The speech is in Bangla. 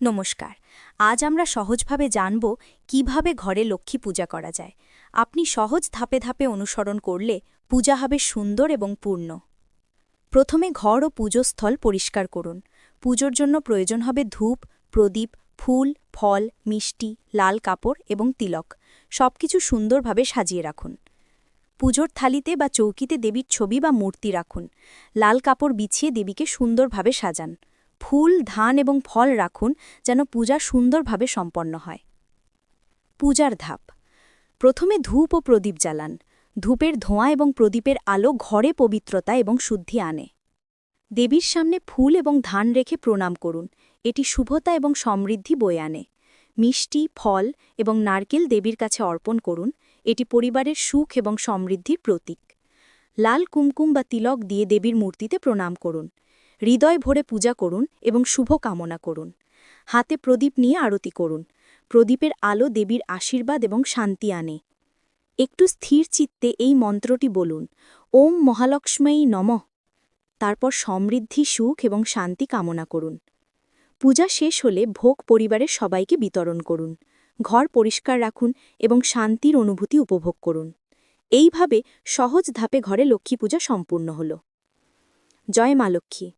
নমস্কার। আজ আমরা সহজভাবে জানব কীভাবে ঘরে লক্ষ্মী পূজা করা যায়। আপনি সহজ ধাপে ধাপে অনুসরণ করলে পূজা হবে সুন্দর এবং পূর্ণ। প্রথমে ঘর ও পুজোস্থল পরিষ্কার করুন। পুজোর জন্য প্রয়োজন হবে ধূপ, প্রদীপ, ফুল, ফল, মিষ্টি, লাল কাপড় এবং তিলক। সবকিছু সুন্দরভাবে সাজিয়ে রাখুন। পুজোর থালিতে বা চৌকিতে দেবীর ছবি বা মূর্তি রাখুন। লাল কাপড় বিছিয়ে দেবীকে সুন্দরভাবে সাজান। ফুল, ধান এবং ফল রাখুন যেন পূজা সুন্দরভাবে সম্পন্ন হয়। পূজার ধাপ। প্রথমে ধূপ ও প্রদীপ জ্বালান। ধূপের ধোঁয়া এবং প্রদীপের আলো ঘরে পবিত্রতা এবং শুদ্ধি আনে। দেবীর সামনে ফুল এবং ধান রেখে প্রণাম করুন। এটি শুভতা এবং সমৃদ্ধি বয়ে আনে। মিষ্টি, ফল এবং নারকেল দেবীর কাছে অর্পণ করুন। এটি পরিবারের সুখ এবং সমৃদ্ধির প্রতীক। লাল কুমকুম বা তিলক দিয়ে দেবীর মূর্তিতে প্রণাম করুন। হৃদয় ভরে পূজা করুন এবং শুভ কামনা করুন। হাতে প্রদীপ নিয়ে আরতি করুন। প্রদীপের আলো দেবীর আশীর্বাদ এবং শান্তি আনে। একটু স্থির চিত্তে এই মন্ত্রটি বলুন, ওম মহালক্ষ্মী নমঃ। তারপর সমৃদ্ধি, সুখ এবং শান্তি কামনা করুন। পূজা শেষ হলে ভোগ পরিবারের সবাইকে বিতরণ করুন। ঘর পরিষ্কার রাখুন এবং শান্তির অনুভূতি উপভোগ করুন। এইভাবে সহজ ধাপে ঘরে লক্ষ্মী পূজা সম্পূর্ণ হল। জয় মা লক্ষ্মী।